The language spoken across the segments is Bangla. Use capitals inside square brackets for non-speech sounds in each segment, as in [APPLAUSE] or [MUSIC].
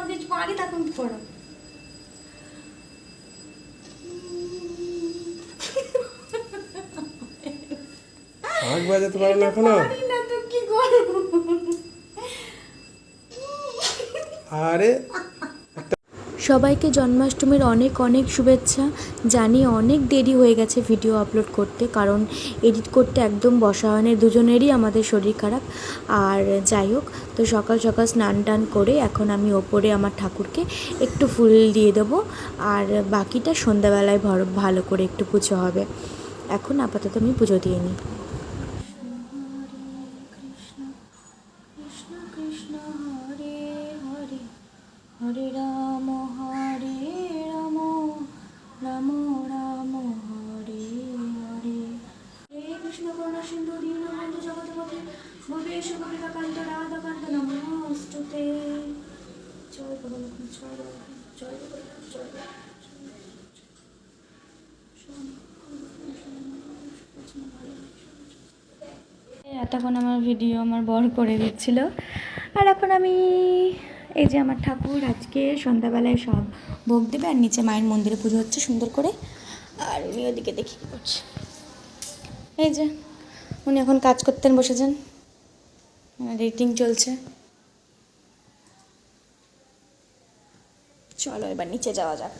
আমাকে পারি তখন কি করো। শাঁখ বাজাতে পারো না এখনও? আরে সবাইকে জন্মাষ্টমীর অনেক অনেক শুভেচ্ছা। জানি অনেক দেরি হয়ে গেছে ভিডিও আপলোড করতে, কারণ এডিট করতে একদম বসা হয়নি দুজনেরই আমাদের শরীর খারাপ। আর যাই হোক, তো সকাল সকাল স্নান টান করে এখন আমি ওপরে আমার ঠাকুরকে একটু ফুল দিয়ে দেবো। আর বাকিটা সন্ধ্যাবেলায় ভর- ভালো করে একটু পুজো হবে। এখন আপাতত আমি পুজো দিয়ে নিই। এতক্ষণ আমার ভিডিও আমার বর করে দিচ্ছিল। আর এখন আমি এই যে আমার ঠাকুর আজকে সন্ধ্যাবেলায় সব ভোগ দেবে আর নিচে মায়ের মন্দিরে পুজো হচ্ছে সুন্দর করে। আর উনি ওদিকে দেখি করছে। এই যে, উনি এখন কাজ করতেন বসেছেন। রেটিং চলছে। চলো এবার নিচে যাওয়া যাক।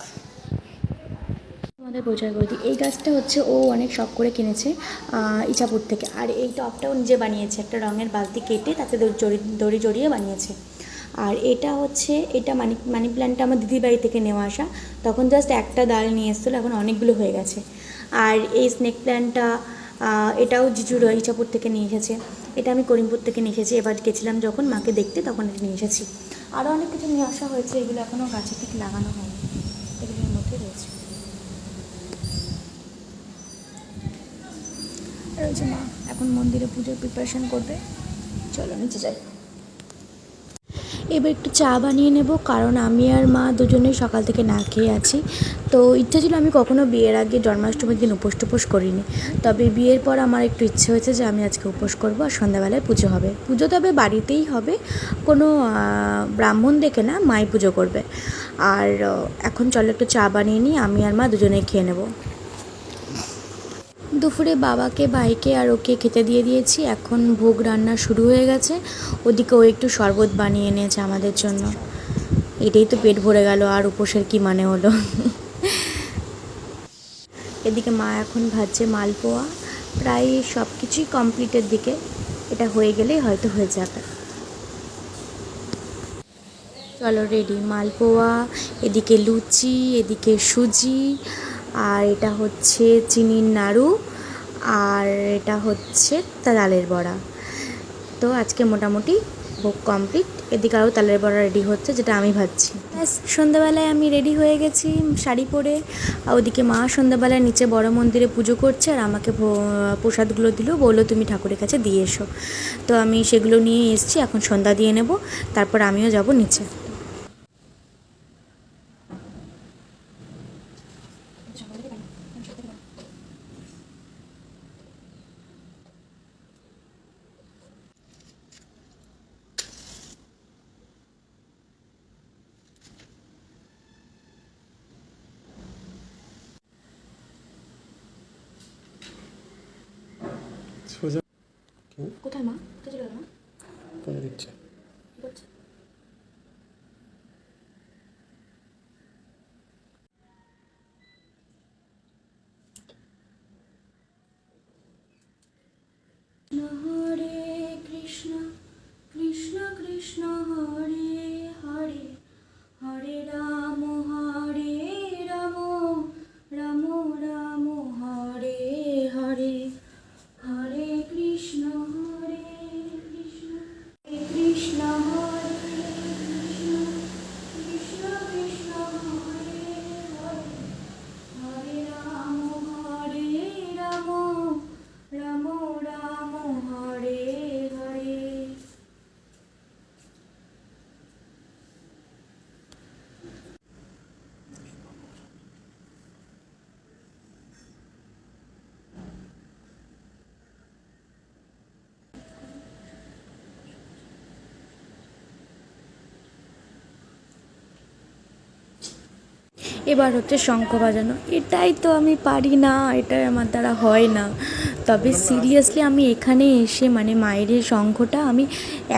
আমাদের প্রচার করে দিই এই গাছটা হচ্ছে ও অনেক শখ করে কিনেছে ইচাপুর থেকে। আর এই টপটাও নিজে বানিয়েছে। একটা রঙের বালতি কেটে তাতে দড়ি জড়ি- দড়ি জড়িয়ে বানিয়েছে। আর এটা হচ্ছে, এটা মানি মানি প্ল্যান্টটা আমার দিদির বাড়ি থেকে নেওয়া আসা। তখন জাস্ট একটা ডাল নিয়ে এসেছিল, এখন অনেকগুলো হয়ে গেছে। আর এই স্নেক প্ল্যান্টটা এটাও জিজুর ইচাপুর থেকে নিয়ে এসেছে। এটা আমি করিমপুর থেকে নিয়ে এসেছি। এবার গেছিলাম যখন মাকে দেখতে, তখন এটা নিয়ে এসেছি। আরও অনেক কিছু নিয়ে আসা হয়েছে, এগুলো এখনও গাছে ঠিক লাগানো হয়নি। আর মা। এখন মন্দিরে পুজোর প্রিপারেশন করবে। চলো, নিচে যাই। এবার একটু চা বানিয়ে নেব, কারণ আমি আর মা দুজনেই সকাল থেকে না খেয়ে আছি। তো ইচ্ছা ছিল আমি কখনো বিয়ের আগে জন্মাষ্টমীর দিন উপোস টুপোস করিনি। তবে বিয়ের পর আমার একটু ইচ্ছে হয়েছে যে আমি আজকে উপোস করব আর সন্ধ্যাবেলায় পুজো হবে। পুজো তবে বাড়িতেই হবে। কোনো ব্রাহ্মণ দেখে না, মাই পুজো করবে। আর এখন চলো একটু চা বানিয়ে নিই, আমি আর মা দুজনেই খেয়ে নেব। দুপুরে বাবাকে, ভাইকে আর ওকে খেতে দিয়ে দিয়েছি। এখন ভোগ রান্না শুরু হয়ে গেছে। ওদিকে ও একটু শরবত বানিয়ে এনেছে আমাদের জন্য। এটাই তো পেট ভরে গেল, আর উপোসের কি মানে হলো? এদিকে মা এখন ভাজছে মালপোয়া। প্রায় সব কিছুই কমপ্লিটের দিকে। এটা হয়ে গেলেই হয়তো হয়ে যাবে। চলো রেডি। মালপোয়া, এদিকে লুচি, এদিকে সুজি আর এটা হচ্ছে চিনির নাড়ু, আর এটা হচ্ছে তালের বড়া। তো আজকে মোটামুটি ভোগ কমপ্লিট এদিকে আরও তালের বড়া রেডি হচ্ছে, যেটা আমি ভাবছি ব্যাস, সন্ধ্যাবেলায় আমি রেডি হয়ে গেছি শাড়ি পরে। আর ওদিকে মা সন্ধ্যাবেলায় নিচে বড় মন্দিরে পুজো করছে, আর আমাকে প্রসাদগুলো দিল, বলল, তুমি ঠাকুরের কাছে দিয়ে এসো। তো আমি সেগুলো নিয়ে এসছি, এখন সন্ধ্যা দিয়ে নেব। তারপর আমিও যাব নিচে সোজা কোথায় মা? কোথায় চলে গেল মা? দিচ্ছে হরে কৃষ্ণ কৃষ্ণ কৃষ্ণ হরে হরে রাম হরে রাম রাম রাম হরে হরে হরে কৃষ্ণ হরে কৃষ্ণ হরে কৃষ্ণ হরে কৃষ্ণ কৃষ্ণ কৃষ্ণ হরে হরে হরে রাম হরে রাম রাম রাম হরে এবার হচ্ছে শঙ্খ বাজানো। এটাই তো আমি পারি না, এটাই আমার দ্বারা হয় না। তবে সিরিয়াসলি আমি এখানে এসে মানে মায়ের শঙ্খটা আমি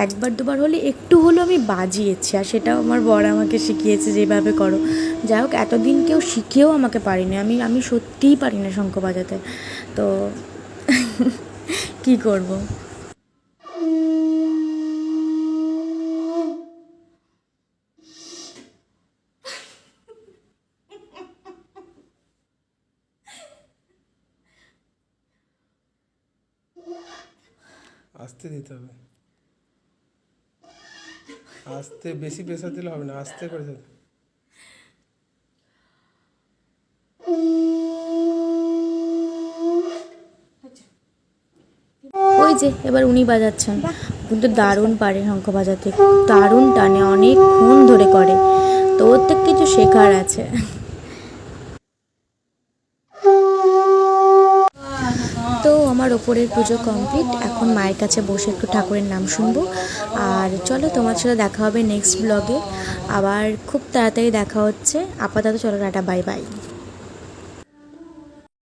একবার দুবার হলে একটু হলেও আমি বাজিয়েছি, আর সেটাও আমার বর আমাকে শিখিয়েছে যেভাবে করো। যাই হোক, এতদিন কেউ শিখেও আমাকে পারিনি। আমি আমি সত্যিই পারি না শঙ্খ বাজাতে। তো [LAUGHS] কী করব? আস্তে দিতে হবে। আস্তে বেশি প্রেশার দিলে হবে না, আস্তে করে দিতে ওই যে, এবার উনি বাজাচ্ছেন। কিন্তু দারুণ পারে শঙ্খ বাজাতে। দারুণ টানে, অনেকক্ষণ ধরে করে। তো ওর থেকে কিছু শেখার আছে। আমার ওপরের পুজো কমপ্লিট। এখন মায়ের কাছে বসে একটু ঠাকুরের নাম শুনব। আর চলো তোমার সাথে দেখা হবে নেক্সট ব্লগে আবার খুব তাড়াতাড়ি দেখা হচ্ছে। আপাতত চলো টাটা বাই বাই